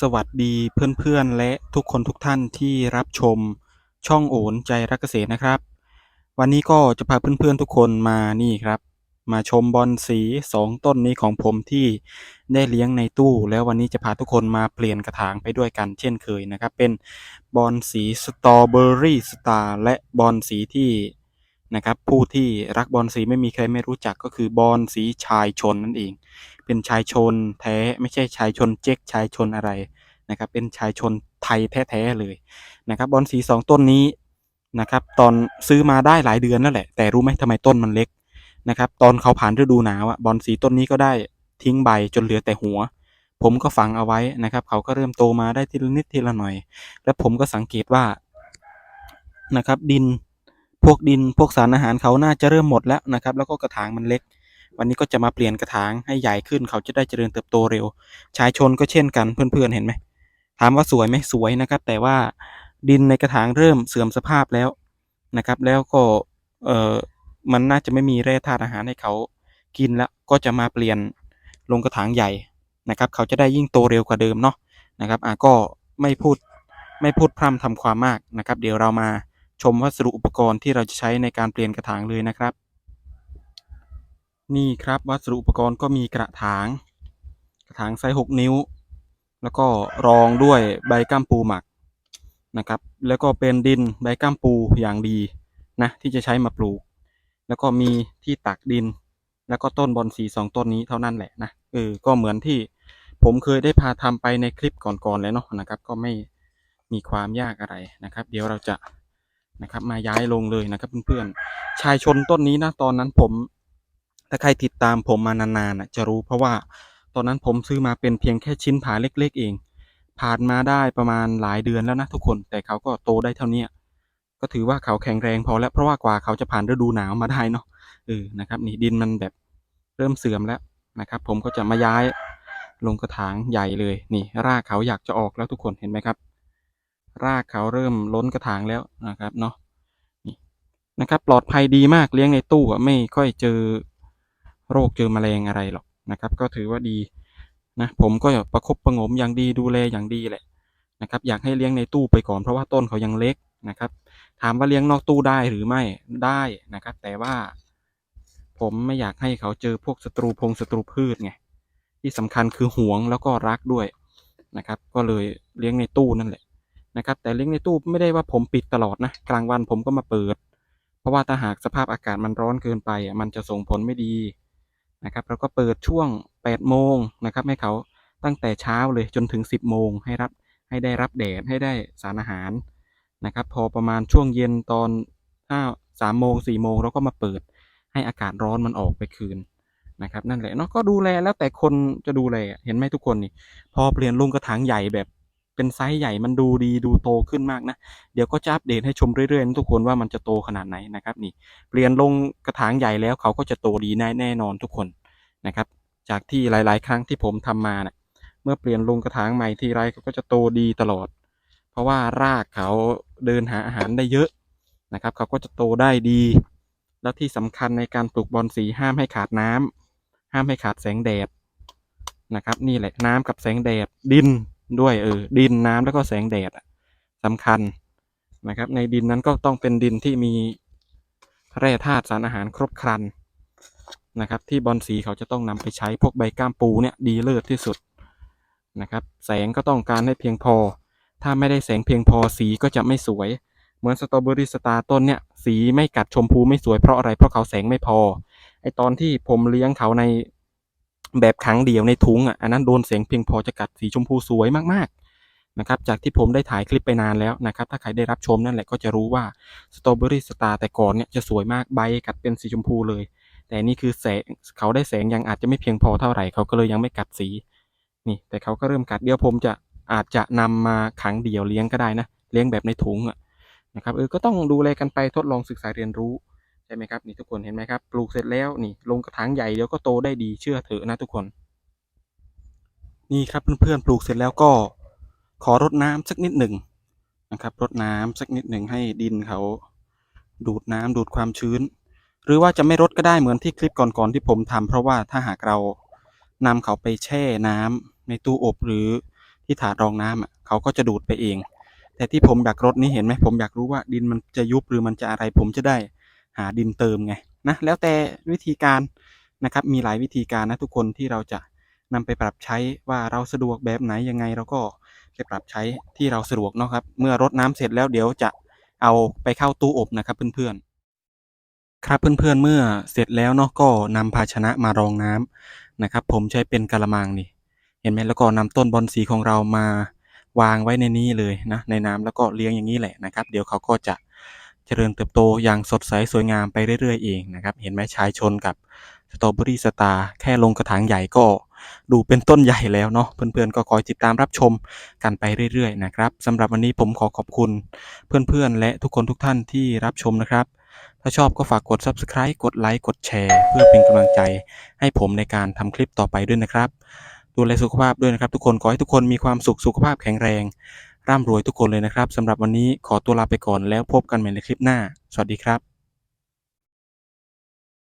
สวัสดีเพื่อนๆ และทุกคนทุกท่านที่รับชมช่องโอนใจรักเกษตรนะครับ วันนี้ก็จะพาเพื่อนๆทุกคนมานี่ครับ มาชมบอนสีสองต้นนี้ของผมที่ได้เลี้ยงในตู้ แล้ววันนี้จะพาทุกคนมาเปลี่ยนกระถางไปด้วยกันเช่นเคยนะครับ เป็นบอนสีสตรอเบอรี่สตาร์และบอนสีที่ นะครับผู้ที่รักบอนสีไม่มีใครไม่รู้จักก็คือบอนสีชายชนนั่นเอง เป็นชายชนแท้ไม่ใช่ชายชนเจ๊กชายชนอะไรนะครับเป็นชายชนไทยแท้ๆเลยนะครับบอนสีสองต้นนี้นะครับตอนซื้อมาได้หลายเดือนแล้วแหละ แต่รู้ไหมทำไมต้นมันเล็กนะครับตอนเขาผ่านฤดูหนาวอะบอนสีต้นนี้ก็ได้ทิ้งใบจนเหลือแต่หัว ผมก็ฝังเอาไว้นะครับ เขาก็เริ่มโตมาได้ทีละนิดทีละหน่อย แล้วผมก็สังเกตว่านะครับดิน พวกดินพวกสารอาหารเขาน่าจะเริ่มหมดแล้วนะครับ แล้วก็กระถางมันเล็ก วันนี้ก็จะมาเปลี่ยนกระถางให้ใหญ่ขึ้นเขาจะได้เจริญเติบโตเร็ว ชายชนก็เช่นกันเพื่อนๆเห็นไหมถามว่าสวยไหมสวยนะครับ แต่ว่าดินในกระถางเริ่มเสื่อมสภาพแล้วนะครับ แล้วก็เออมันน่าจะไม่มีแร่ธาตุอาหารให้เขากินแล้วก็จะมาเปลี่ยนลงกระถางใหญ่นะครับ เขาจะได้ยิ่งโตเร็วกว่าเดิมเนาะนะครับอะก็ไม่พูดไม่พูดพร่ำทำความมากนะครับ เดี๋ยวเรามา ชมวัสดุอุปกรณ์ที่เราจะใช้ในการเปลี่ยนกระถางเลยนะครับ นี่ครับวัสดุอุปกรณ์ก็มีกระถาง กระถางไซส์6นิ้ว แล้วก็รองด้วยใบก้ามปูหมักนะครับ แล้วก็เป็นดินใบก้ามปูอย่างดีนะที่จะใช้มาปลูก แล้วก็มีที่ตักดิน แล้วก็ต้นบอนสีสองต้นนี้เท่านั้นแหละนะเออก็เหมือนที่ผมเคยได้พาทำไปในคลิปก่อนๆแล้วเนาะนะครับ ก็ไม่มีความยากอะไรนะครับ เดี๋ยวเราจะ นะครับ มาย้ายลงเลยนะครับเพื่อนๆชายชนต้นนี้นะตอนนั้นผม ถ้าใครติดตามผมมานานๆนะจะรู้เพราะว่าตอนนั้นผมซื้อมาเป็นเพียงแค่ชิ้นผาเล็ก ๆ เอง ผ่านมาได้ประมาณหลายเดือนแล้วนะทุกคน แต่เขาก็โตได้เท่านี้ก็ถือว่าเขาแข็งแรงพอแล้วเพราะว่ากว่าเขาจะผ่านฤดูหนาวมาได้เนาะเออนะครับ นี่ดินมันแบบเริ่มเสื่อมแล้วนะครับ ผมก็จะมาย้ายลงกระถางใหญ่เลยนี่ รากเขาอยากจะออกแล้วทุกคนเห็นไหมครับ รากเขาเริ่มล้นกระถางแล้วนะครับเนาะนี่นะครับปลอดภัยดีมากเลี้ยงในตู้ไม่ค่อยเจอโรคเจอแมลงอะไรหรอกนะครับ ก็ถือว่าดีนะผมก็ประคบประงมอย่างดีดูแลอย่างดีแหละนะครับ อยากให้เลี้ยงในตู้ไปก่อนเพราะว่าต้นเขายังเล็กนะครับ ถามว่าเลี้ยงนอกตู้ได้หรือไม่ได้นะครับ แต่ว่าผมไม่อยากให้เขาเจอพวกศัตรูพงศัตรูพืชไงที่สำคัญคือห่วงแล้วก็รักด้วยนะครับ ก็เลยเลี้ยงในตู้นั่นแหละ นะครับ แต่เลี้ยงในตู้ไม่ได้ว่าผมปิดตลอดนะ กลางวันผมก็มาเปิด เพราะว่าถ้าหากสภาพอากาศมันร้อนเกินไปอะมันจะส่งผลไม่ดีนะครับเราก็เปิดช่วง8โมงนะครับให้เขาตั้งแต่เช้าเลยจนถึง 10 โมงให้รับให้ได้รับแดดให้ได้สารอาหารนะครับ พอประมาณช่วงเย็นตอนห้าสามโมงสี่โมงเราก็มาเปิดให้อากาศร้อนมันออกไปคืนนะครับ นั่นแหละเนาะก็ดูแลแล้วแต่คนจะดูแลเห็นไหมทุกคนนี่ พอเปลี่ยนลงกระถางใหญ่แบบ เป็นไซส์ใหญ่มันดูดีดูโตขึ้นมากนะ เดี๋ยวก็จะอัปเดตให้ชมเรื่อยๆนะทุกคนว่ามันจะโตขนาดไหนนะครับนี่เปลี่ยนลงกระถางใหญ่แล้วเขาก็จะโตดีแน่แน่นอนทุกคนนะครับ จากที่หลาย ๆ ครั้งที่ผมทำมาเนะ่ยเมื่อเปลี่ยนลงกระถางใหม่ทีไรเขาก็จะโตดีตลอด เพราะว่ารากเขาเดินหาอาหารได้เยอะนะครับ เขาก็จะโตได้ดี แล้วที่สำคัญในการปลูกบอนสีห้ามให้ขาดน้ำห้ามให้ขาดแสงแดดนะครับ นี่แหละน้ำกับแสงแดดดิน ด้วยเออดินน้ำแล้วก็แสงแดดอะสำคัญนะครับ ในดินนั้นก็ต้องเป็นดินที่มีแร่ธาตุสารอาหารครบครันนะครับ ที่บอนสีเขาจะต้องนำไปใช้พวกใบก้ามปูเนี่ยดีเลิศที่สุดนะครับ แสงก็ต้องการให้เพียงพอ ถ้าไม่ได้แสงเพียงพอสีก็จะไม่สวย เหมือนสตรอเบอรี่สตาร์ต้นเนี่ยสีไม่กัดชมพูไม่สวยเพราะอะไรเพราะเขาแสงไม่พอไอตอนที่ผมเลี้ยงเขาใน แบบขังเดี่ยวในถุงอะอันนั้นโดนแสงเพียงพอจะกัดสีชมพูสวยมากๆนะครับจากที่ผมได้ถ่ายคลิปไปนานแล้วนะครับถ้าใครได้รับชมนั่นแหละก็จะรู้ว่าสตรอเบอรี่สตาร์แต่ก่อนเนี่ยจะสวยมากใบกัดเป็นสีชมพูเลย แต่นี่คือแสงเขาได้แสงยังอาจจะไม่เพียงพอเท่าไหร่เขาก็เลยยังไม่กัดสีนี่แต่เขาก็เริ่มกัดเดี๋ยวผมจะอาจจะนำมาขังเดี่ยวเลี้ยงก็ได้นะเลี้ยงแบบในถุงอะนะครับเออก็ต้องดูแลกันไปทดลองศึกษาเรียนรู้ ใช่ไหมครับนี่ทุกคนเห็นไหมครับ ปลูกเสร็จแล้วนี่ลงกระถางใหญ่เดี๋ยวก็โตได้ดีเชื่อเถอะนะทุกคน นี่ครับเพื่อนๆปลูกเสร็จแล้วก็ขอรดน้ำสักนิดหนึ่งนะครับรดน้ำสักนิดหนึ่งให้ดินเขาดูดน้ำดูดความชื้น หรือว่าจะไม่รดก็ได้เหมือนที่คลิปก่อนๆที่ผมทำเพราะว่าถ้าหากเรานำเขาไปแช่น้ำในตู้อบหรือที่ถาดรองน้ำอะเขาก็จะดูดไปเอง แต่ที่ผมอยากรดนี้เห็นไหมผมอยากรู้ว่าดินมันจะยุบหรือมันจะอะไรผมจะได้ หาดินเติมไงนะแล้วแต่วิธีการนะครับมีหลายวิธีการนะทุกคนที่เราจะนำไปปรับใช้ว่าเราสะดวกแบบไหนยังไงเราก็ไปปรับใช้ที่เราสะดวกเนาะครับเมื่อรดน้ำเสร็จแล้วเดี๋ยวจะเอาไปเข้าตู้อบนะครับเพื่อนๆครับเพื่อนๆเมื่อเสร็จแล้วเนาะก็นำภาชนะมารองน้ำนะครับ ผมใช้เป็นกระมังนี่เห็นไหมแล้วก็นำต้นบอนสีของเรามาวางไว้ในนี้เลยนะในน้ำแล้วก็เลี้ยงอย่างนี้แหละนะครับ เดี๋ยวเขาก็จะ เจริญเติบโตอย่างสดใสสวยงามไปเรื่อยๆเองนะครับ เห็นไหมชายชนกับสตรอเบอรี่สตาร์แค่ลงกระถางใหญ่ก็ดูเป็นต้นใหญ่แล้วเนาะเพื่อนๆก็คอยติดตามรับชมกันไปเรื่อยๆนะครับสำหรับวันนี้ผมขอขอบคุณเพื่อนๆ และทุกคนทุกท่านที่รับชมนะครับ ถ้าชอบก็ฝากกด subscribe กดไลค์กดแชร์เพื่อเป็นกำลังใจให้ผมในการทำคลิปต่อไปด้วยนะครับ ดูแลสุขภาพด้วยนะครับ ทุกคนขอให้ทุกคนมีความสุขสุขภาพแข็งแรง ร่ำรวยทุกคนเลยนะครับสำหรับวันนี้ขอตัวลาไปก่อนแล้วพบกันใหม่ในคลิปหน้า สวัสดีครับ